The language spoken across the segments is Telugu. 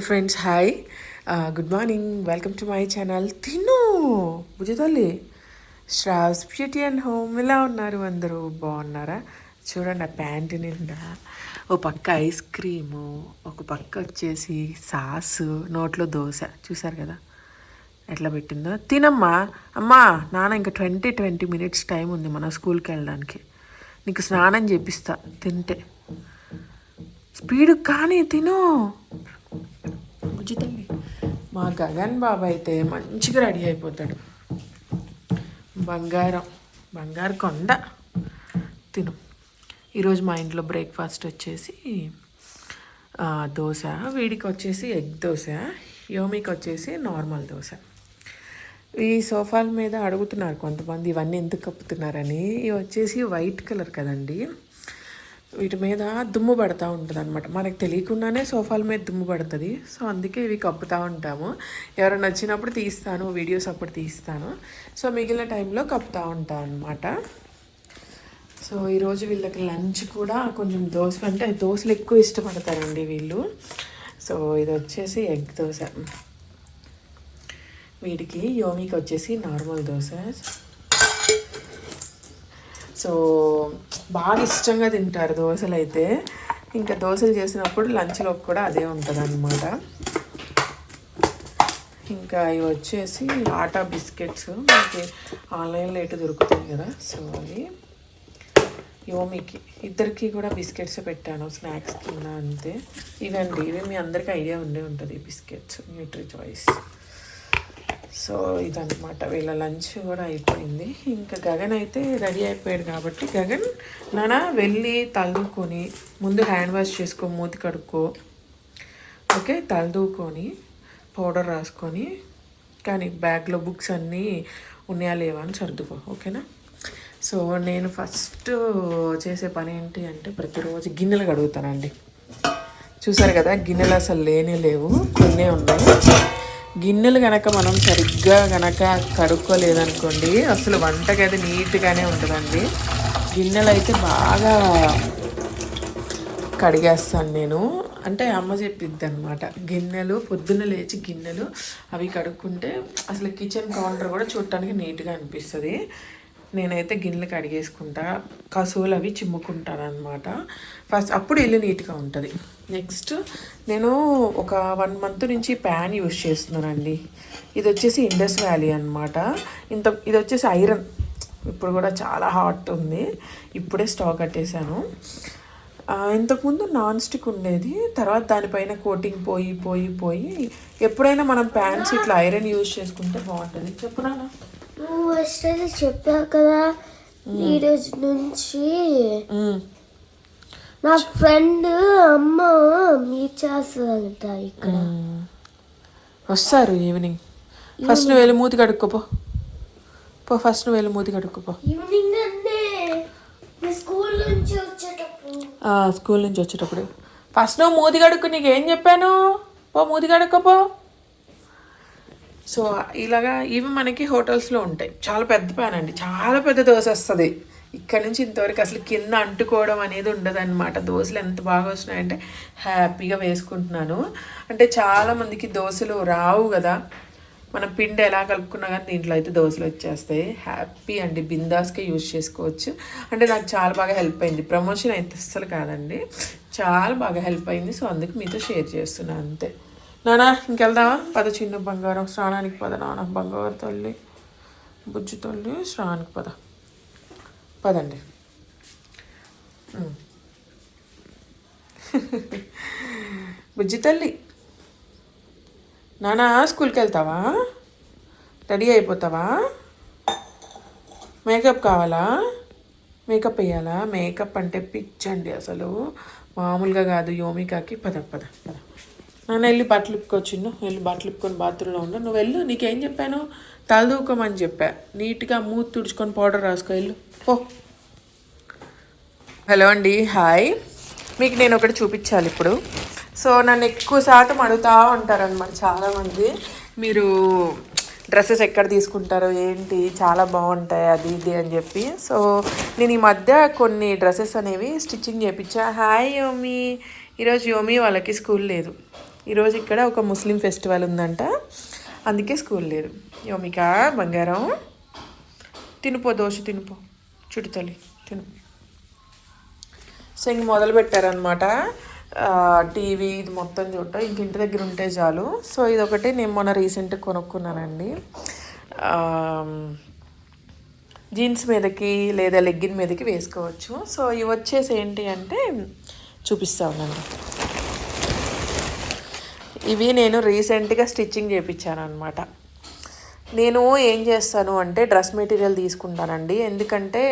Friends hi good morning welcome to my channel తిను బుజతల్లి శ్రావ్స్ బ్యూటీ అండ్ హోమ్ ఇలా ఉన్నారు అందరూ బాగున్నారా చూడండి ఆ ప్యాంట్ నిండా ఓ పక్క ఐస్ క్రీము ఒక పక్క వచ్చేసి సాస్ నోట్లో దోశ. చూసారు కదా? ఎట్లా పెట్టిందో? తినమ్మా. అమ్మా నాన్న ఇంకా ట్వంటీ ట్వంటీ మినిట్స్ టైం ఉంది మన స్కూల్కి వెళ్ళడానికి. నీకు స్నానం చేపిస్తా. తింటే. స్పీడ్ కానీ తిను. బుజ్జి తల్లి మా గగన్ బాబు అయితే మంచిగా రెడీ అయిపోతాడు. బంగారం బంగారు కొండ తిను. ఈరోజు మా ఇంట్లో బ్రేక్ఫాస్ట్ వచ్చేసి దోశ వీడికి వచ్చేసి ఎగ్ దోశ యోమికి వచ్చేసి నార్మల్ దోశ. ఈ సోఫాల మీద అడుగుతున్నారు కొంతమంది ఇవన్నీ ఎందుకు కప్పుతున్నారని. ఇవి వచ్చేసి వైట్ కలర్ కదండి. వీటి మీద దుమ్ము పడతా ఉంటుంది అనమాట మనకు తెలియకుండానే సోఫాల మీద దుమ్ము పడుతుంది. సో అందుకే ఇవి కప్పుతూ ఉంటాము. ఎవరైనా వచ్చినప్పుడు తీస్తాను వీడియోస్ అప్పుడు తీస్తాను. సో మిగిలిన టైంలో కప్పుతూ ఉంటాను అనమాట సో ఈరోజు వీళ్ళకి లంచ్ కూడా కొంచెం దోశ అంటే దోశలు ఎక్కువ ఇష్టపడతారండి వీళ్ళు. సో ఇది వచ్చేసి ఎగ్ దోశ. వీటికి యోమికి వచ్చేసి నార్మల్ దోశ. సో బాగా ఇష్టంగా తింటారు దోశలు అయితే ఇంకా దోశలు చేసినప్పుడు లంచ్లో కూడా అదే ఉంటుంది అనమాట ఇంకా ఇవి వచ్చేసి ఆటా బిస్కెట్స్. మనకి ఆన్లైన్లో ఎటు దొరుకుతాయి కదా. సో అవి. యోమికి. ఇద్దరికి కూడా బిస్కెట్స్ పెట్టాను స్నాక్స్ కింద అంతే. ఇవండి ఇవి మీ అందరికీ ఐడియా ఉండే ఉంటుంది బిస్కెట్స్ న్యూట్రీ చాయిస్ సో ఇదన్నమాట. వీళ్ళ లంచ్ కూడా అయిపోయింది. ఇంకా గగన్ అయితే రెడీ అయిపోయాడు కాబట్టి గగన్ నాన్న వెళ్ళి తలదూకొని ముందు హ్యాండ్ వాష్ చేసుకో మూతి కడుక్కో. ఓకే తలదూకొని పౌడర్ రాసుకొని కానీ బ్యాగ్లో బుక్స్ అన్నీ ఉన్నాయా లేవా అని సర్దుకో ఓకేనా? సో నేను ఫస్ట్ చేసే పని ఏంటి అంటే ప్రతిరోజు గిన్నెలు కడుగుతానండి. చూసారు కదా గిన్నెలు అసలు లేనే లేవు కొన్నే ఉన్నాయి. గిన్నెలు కనుక మనం సరిగ్గా కనుక కడుక్కోలేదనుకోండి అసలు వంటగది నీట్గానే ఉంటుందండి. గిన్నెలు అయితే బాగా కడిగేస్తాను నేను. అంటే అమ్మ చెప్పిద్ది అనమాట గిన్నెలు పొద్దున్న లేచి గిన్నెలు అవి కడుక్కుంటే అసలు కిచెన్ కౌంటర్ కూడా చూడటానికి నీట్గా అనిపిస్తుంది. నేనైతే గిన్నెలు కడిగేసుకుంటా. కసువులు అవి చిమ్ముకుంటాను ఫస్ట్ అప్పుడు ఇల్లు నీట్గా ఉంటుంది. నెక్స్ట్ నేను ఒక వన్ మంత్ నుంచి ప్యాన్ యూస్ చేస్తున్నానండి. ఇది వచ్చేసి ఇండస్ వ్యాలీ అనమాట ఇంత ఇది వచ్చేసి ఐరన్. ఇప్పుడు కూడా చాలా హాట్ ఉంది. ఇప్పుడే స్టాక్ కట్టేశాను. ఇంతకుముందు నాన్ స్టిక్ ఉండేది. తర్వాత దానిపైన కోటింగ్ పోయి పోయి పోయి ఎప్పుడైనా మనం ప్యాన్స్ ఇట్లా ఐరన్ యూజ్ చేసుకుంటే బాగుంటుంది. చెప్పురానా నువ్వు వస్తే చెప్పావు కదా ఈ రోజు నుంచి. నా ఫ్రెండ్ అమ్మ మీట్ చేస్తుందంట ఇక్కడ. వస్తారు ఈవినింగ్ ఫస్ట్ నువ్వు వెళ్ళి మూతి కడుక్కోపో పో ఫస్ట్ నువ్వు వెళ్ళి మూతి కడుక్కోపో ఈవినింగ్ అంటే మీ స్కూల్ నుంచి వచ్చేటప్పుడు స్కూల్ నుంచి వచ్చేటప్పుడు ఫస్ట్ నువ్వు మూతి కడుక్కు నీకు ఏం చెప్పాను పో మూతి కడుక్కోపో సో ఇలాగా ఇవి మనకి హోటల్స్లో ఉంటాయి. చాలా పెద్ద ప్యాన్ అండి. చాలా పెద్ద దోశ వస్తుంది. ఇక్కడ నుంచి ఇంతవరకు అసలు కింద అంటుకోవడం అనేది ఉండదు అనమాట దోశలు ఎంత బాగా వస్తున్నాయంటే హ్యాపీగా వేసుకుంటున్నాను. అంటే చాలామందికి దోశలు రావు కదా. మన పిండి ఎలా కలుపుకున్నా కానీ దీంట్లో అయితే దోశలు వచ్చేస్తాయి. హ్యాపీ అండి. బిందాస్గా యూజ్ చేసుకోవచ్చు. అంటే నాకు చాలా బాగా హెల్ప్ అయింది. ప్రమోషన్ అయితే అస్సలు కాదండి. చాలా బాగా హెల్ప్ అయింది. సో అందుకు మీతో షేర్ చేస్తున్నాను. అంతే. నానా ఇంకెళ్దామా? పద చిన్న బంగారం స్నానానికి పద నాన్న బంగారు తల్లి బుజ్జి తల్లి స్నానానికి పద. పదండి. బుజ్జి తల్లి. నానా స్కూల్కి వెళ్తావా? రెడీ అయిపోతావా? మేకప్ కావాలా? మేకప్ వేయాలా? మేకప్ అంటే పిచ్చండి అసలు. మామూలుగా కాదు యోమికాకి. పద పద పద. నాన్న వెళ్ళి బట్టలు ఇప్పుకొచ్చిండు వెళ్ళి బట్టలు ఇప్పుకొని బాత్రూంలో ఉండు. నువ్వు వెళ్ళు నీకేం చెప్పాను? తలదూకోమని చెప్పా. నీట్గా మూతి తుడుచుకొని పౌడర్ రాసుకో వెళ్ళు. పో. హలో అండి హాయ్. మీకు నేను ఒకటి చూపించాలి ఇప్పుడు. సో నన్ను ఎక్కువ శాతం అడుగుతూ ఉంటారనమాట చాలామంది. మీరు డ్రెస్సెస్ ఎక్కడ తీసుకుంటారో ఏంటి చాలా బాగుంటాయి అది ఇది అని చెప్పి. సో నేను ఈ మధ్య కొన్ని డ్రెస్సెస్ అనేవి స్టిచ్చింగ్ చేయించా హాయ్ యోమి. ఈరోజు యోమి వాళ్ళకి స్కూల్ లేదు. ఈరోజు ఇక్కడ ఒక ముస్లిం ఫెస్టివల్ ఉందంట. అందుకే స్కూల్ లేదు. యోమిక బంగారం. తినిపో దోశ తినిపో. చుట్టుతల్లి తిను. సో ఇంక మొదలు పెట్టారనమాట టీవీ ఇది మొత్తం చూడటం ఇంక ఇంటి దగ్గర ఉంటే చాలు. సో ఇది ఒకటి నేను మొన్న రీసెంట్గా కొనుక్కున్నానండి. జీన్స్ మీదకి లేదా లెగ్గిన్ మీదకి వేసుకోవచ్చు. సో ఇవి వచ్చేసి ఏంటి అంటే చూపిస్తా ఉన్నాను. ఇవి నేను రీసెంట్గా స్టిచ్చింగ్ చేయించాను అనమాట నేను ఏం చేస్తాను అంటే డ్రెస్ మెటీరియల్ తీసుకుంటానండి. ఎందుకంటే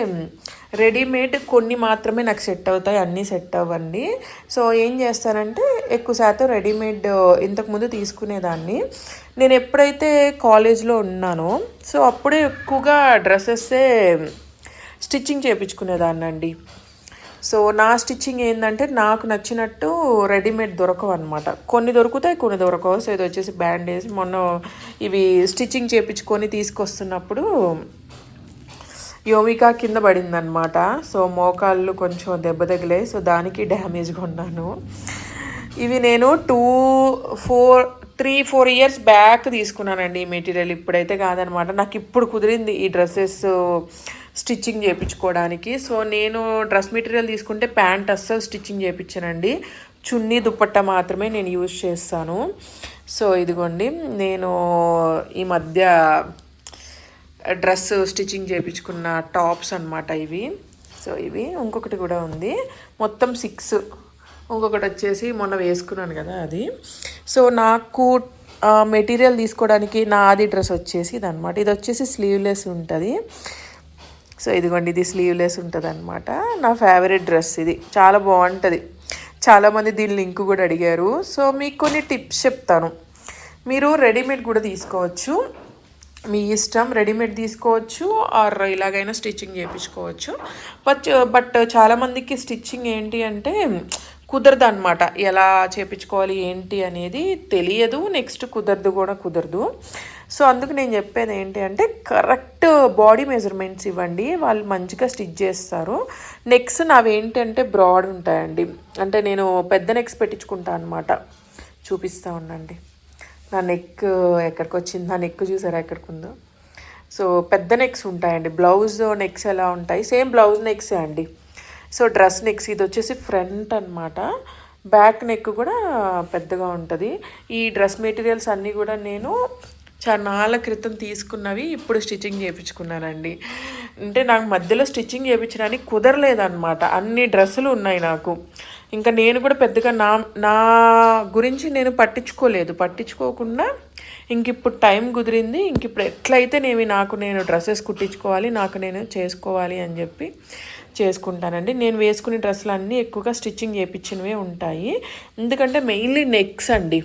రెడీమేడ్ కొన్ని మాత్రమే నాకు సెట్ అవుతాయి అన్నీ సెట్ అవ్వండి. సో ఏం చేస్తానంటే ఎక్కువ శాతం రెడీమేడ్ ఇంతకుముందు తీసుకునేదాన్ని. నేను ఎప్పుడైతే కాలేజ్లో ఉన్నానో సో అప్పుడే ఎక్కువగా డ్రెస్సెస్సే స్టిచ్చింగ్ చేయించుకునేదాన్ని అండి సో నా స్టిచ్చింగ్ ఏంటంటే నాకు నచ్చినట్టు రెడీమేడ్ దొరకవు అనమాట కొన్ని దొరుకుతాయి కొన్ని దొరకవు. సో ఇది వచ్చేసి బ్యాండేజ్ మొన్న ఇవి స్టిచ్చింగ్ చేయించుకొని తీసుకొస్తున్నప్పుడు యోమికా కింద పడిందనమాట సో మోకాళ్ళు కొంచెం దెబ్బ తగిలే సో దానికి డ్యామేజ్గా ఉన్నాను ఇవి నేను two four three four years back తీసుకున్నానండి ఈ మెటీరియల్. ఇప్పుడైతే కాదనమాట నాకు ఇప్పుడు కుదిరింది ఈ డ్రెస్సెస్ స్టిచ్చింగ్ చేయించుకోవడానికి. సో నేను డ్రెస్ మెటీరియల్ తీసుకుంటే ప్యాంట్ అస్సలు స్టిచ్చింగ్ చేయించానండి. చున్నీ దుప్పట్ట మాత్రమే నేను యూజ్ చేస్తాను. సో ఇదిగోండి నేను ఈ మధ్య డ్రెస్ స్టిచ్చింగ్ చేయించుకున్న టాప్స్ అన్నమాట ఇవి. సో ఇవి ఇంకొకటి కూడా ఉంది. మొత్తం సిక్స్. ఇంకొకటి వచ్చేసి మొన్న వేసుకున్నాను కదా అది. సో నాకు మెటీరియల్ తీసుకోవడానికి నాది డ్రెస్ వచ్చేసి ఇది అనమాట ఇది వచ్చేసి స్లీవ్లెస్ ఉంటుంది. సో ఇదిగోండి ఇది స్లీవ్లెస్ ఉంటుంది అనమాట నా ఫేవరెట్ డ్రెస్ ఇది. చాలా బాగుంటుంది. చాలామంది దీని లింక్ కూడా అడిగారు. సో మీకు కొన్ని టిప్స్ చెప్తాను. మీరు రెడీమేడ్ కూడా తీసుకోవచ్చు. మీ ఇష్టం రెడీమేడ్ తీసుకోవచ్చు ఆర్ ఇలాగైనా స్టిచ్చింగ్ చేయించుకోవచ్చు. బట్ బట్ చాలామందికి స్టిచ్చింగ్ ఏంటి అంటే కుదరదు అనమాట ఎలా చేయించుకోవాలి ఏంటి అనేది తెలియదు. నెక్స్ట్ కుదరదు కూడా కుదరదు. సో అందుకు నేను చెప్పేది ఏంటి అంటే కరెక్ట్ బాడీ మెజర్మెంట్స్ ఇవ్వండి. వాళ్ళు మంచిగా స్టిచ్ చేస్తారు. నెక్స్ నావి ఏంటంటే బ్రాడ్ ఉంటాయండి. అంటే నేను పెద్ద నెక్స్ పెట్టించుకుంటాను అనమాట చూపిస్తూ ఉండండి. నా నెక్ ఎక్కడికి వచ్చింది నా నెక్ చూసారా ఎక్కడికి ఉందో సో పెద్ద నెక్స్ ఉంటాయండి. బ్లౌజ్ నెక్స్ ఎలా ఉంటాయి? సేమ్ బ్లౌజ్ నెక్సే అండి. సో డ్రెస్ నెక్స్ ఇది వచ్చేసి ఫ్రంట్ అన్నమాట. బ్యాక్ నెక్ కూడా పెద్దగా ఉంటుంది. ఈ డ్రెస్ మెటీరియల్స్ అన్నీ కూడా నేను చాలా క్రితం తీసుకున్నవి ఇప్పుడు స్టిచ్చింగ్ చేయించుకున్నానండి. అంటే నాకు మధ్యలో స్టిచ్చింగ్ చేయించడానికి కుదరలేదన్నమాట. అన్ని డ్రెస్సులు ఉన్నాయి నాకు. ఇంకా నేను కూడా పెద్దగా నా నా గురించి నేను పట్టించుకోలేదు. పట్టించుకోకుండా ఇంక ఇప్పుడు టైం కుదిరింది. ఇంక ఇప్పుడు ఎట్లయితే నేను నాకు నేను డ్రెస్సెస్ కుట్టించుకోవాలి నాకు నేను చేసుకోవాలి అని చెప్పి చేసుకుంటానండి. నేను వేసుకునే డ్రెస్సులు అన్నీ ఎక్కువగా స్టిచ్చింగ్ చేయించినవే ఉంటాయి. ఎందుకంటే మెయిన్లీ నెక్స్ అండి.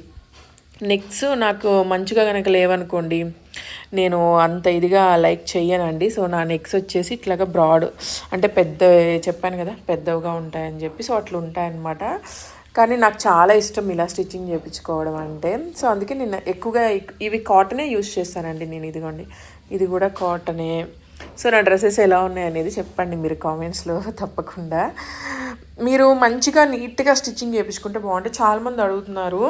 నెక్స్ నాకు మంచిగా కనుక లేవనుకోండి నేను అంత ఇదిగా లైక్ చెయ్యనండి. సో నా నెక్స్ వచ్చేసి ఇట్లాగా బ్రాడ్ అంటే పెద్ద చెప్పాను కదా పెద్దవిగా ఉంటాయని చెప్పి సో అట్లా ఉంటాయన్నమాట. కానీ నాకు చాలా ఇష్టం ఇలా స్టిచ్చింగ్ చేయించుకోవడం అంటే. సో అందుకే నేను ఎక్కువగా ఇవి కాటనే యూస్ చేస్తానండి నేను ఇదిగోండి. ఇది కూడా కాటనే. సో నా డ్రెస్సెస్ ఎలా ఉన్నాయి అనేది చెప్పండి మీరు కామెంట్స్లో తప్పకుండా. మీరు మంచిగా నీట్గా స్టిచ్చింగ్ చేయించుకుంటే బాగుంటుంది. చాలామంది అడుగుతున్నారు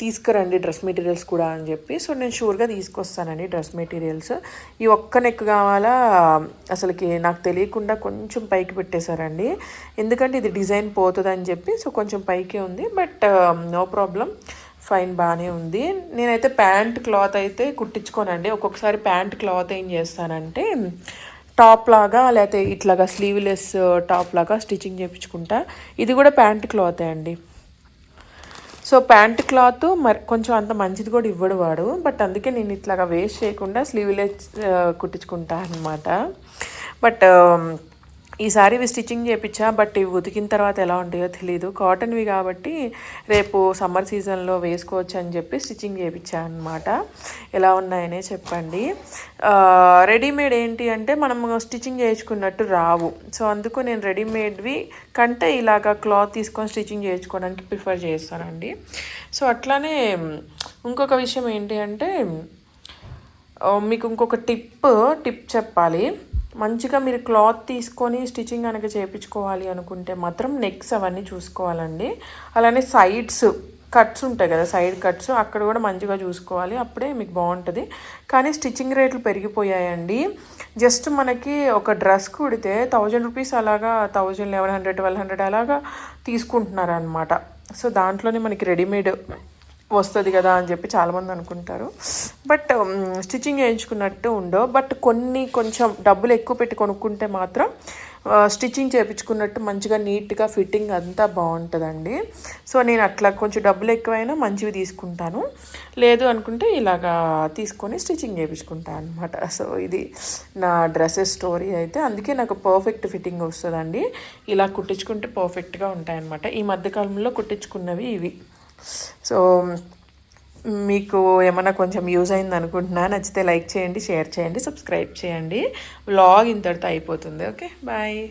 తీసుకురండి డ్రెస్ మెటీరియల్స్ కూడా అని చెప్పి. సో నేను షూర్గా తీసుకొస్తానండి డ్రెస్ మెటీరియల్స్. ఈ ఒక్క నెక్ కావాలా? అసలుకి నాకు తెలియకుండా కొంచెం పైకి పెట్టేశారండి. ఎందుకంటే ఇది డిజైన్ పోతుంది అని చెప్పి సో కొంచెం పైకే ఉంది. But no problem. ఫైన్ బాగానే ఉంది. నేనైతే ప్యాంట్ క్లాత్ అయితే కుట్టించుకోనండి. ఒక్కొక్కసారి ప్యాంట్ క్లాత్ ఏం చేస్తానంటే టాప్ లాగా లేకపోతే ఇట్లాగా స్లీవ్లెస్ టాప్ లాగా స్టిచ్చింగ్ చేయించుకుంటా ఇది కూడా ప్యాంట్ క్లాతే అండి. సో ప్యాంట్ క్లాత్ మరి కొంచెం అంత మంచిది కూడా ఇవ్వడు వాడు. బట్ అందుకే నేను ఇట్లాగా వేస్ట్ చేయకుండా స్లీవ్లెస్ కుట్టించుకుంటా అనమాట బట్ ఈసారి ఇవి స్టిచ్చింగ్ చేయించా బట్ ఇవి ఉతికిన తర్వాత ఎలా ఉంటాయో తెలియదు కాటన్వి కాబట్టి రేపు సమ్మర్ సీజన్లో వేసుకోవచ్చు అని చెప్పి స్టిచ్చింగ్ చేయించా అనమాట ఎలా ఉన్నాయనే చెప్పండి. రెడీమేడ్ ఏంటి అంటే మనం స్టిచ్చింగ్ చేయించుకున్నట్టు రావు. సో అందుకు నేను రెడీమేడ్వి కంటే ఇలాగ క్లాత్ తీసుకొని స్టిచ్చింగ్ చేయించుకోవడానికి ప్రిఫర్ చేస్తానండి. సో అట్లానే ఇంకొక విషయం ఏంటి అంటే మీకు ఇంకొక టిప్ టిప్ చెప్పాలి. మంచిగా మీరు క్లాత్ తీసుకొని స్టిచ్చింగ్ కనుక చేయించుకోవాలి అనుకుంటే మాత్రం నెక్స్ అవన్నీ చూసుకోవాలండి. అలానే సైడ్స్ కట్స్ ఉంటాయి కదా సైడ్ కట్స్ అక్కడ కూడా మంచిగా చూసుకోవాలి అప్పుడే మీకు బాగుంటుంది. కానీ స్టిచ్చింగ్ రేట్లు పెరిగిపోయాయండి. జస్ట్ మనకి ఒక డ్రెస్ కుడితే థౌజండ్ రూపీస్ అలాగా thousand eleven hundred twelve hundred అలాగా తీసుకుంటున్నారు అనమాట సో దాంట్లోనే మనకి రెడీమేడ్ వస్తుంది కదా అని చెప్పి చాలామంది అనుకుంటారు. బట్ స్టిచ్చింగ్ um, చేయించుకున్నట్టు ఉండవు. బట్ కొన్ని కొంచెం డబ్బులు ఎక్కువ పెట్టి కొనుక్కుంటే మాత్రం స్టిచ్చింగ్ చేయించుకున్నట్టు మంచిగా నీట్గా ఫిట్టింగ్ అంతా బాగుంటుందండి. సో నేను అట్లా కొంచెం డబ్బులు ఎక్కువైనా మంచివి తీసుకుంటాను. లేదు అనుకుంటే ఇలాగా తీసుకొని స్టిచ్చింగ్ చేయించుకుంటాను అనమాట సో ఇది నా డ్రెస్సెస్ స్టోరీ అయితే. అందుకే నాకు పర్ఫెక్ట్ ఫిట్టింగ్ వస్తుందండి. ఇలా కుట్టించుకుంటే పర్ఫెక్ట్గా ఉంటాయన్నమాట. ఈ మధ్యకాలంలో కుట్టించుకున్నవి ఇవి. సో మీకు ఏమైనా కొంచెం యూజ్ అయింది అనుకుంటున్నా నచ్చితే లైక్ చేయండి షేర్ చేయండి సబ్స్క్రైబ్ చేయండి. వ్లాగ్ ఇంతటితో అయిపోతుంది. Okay bye.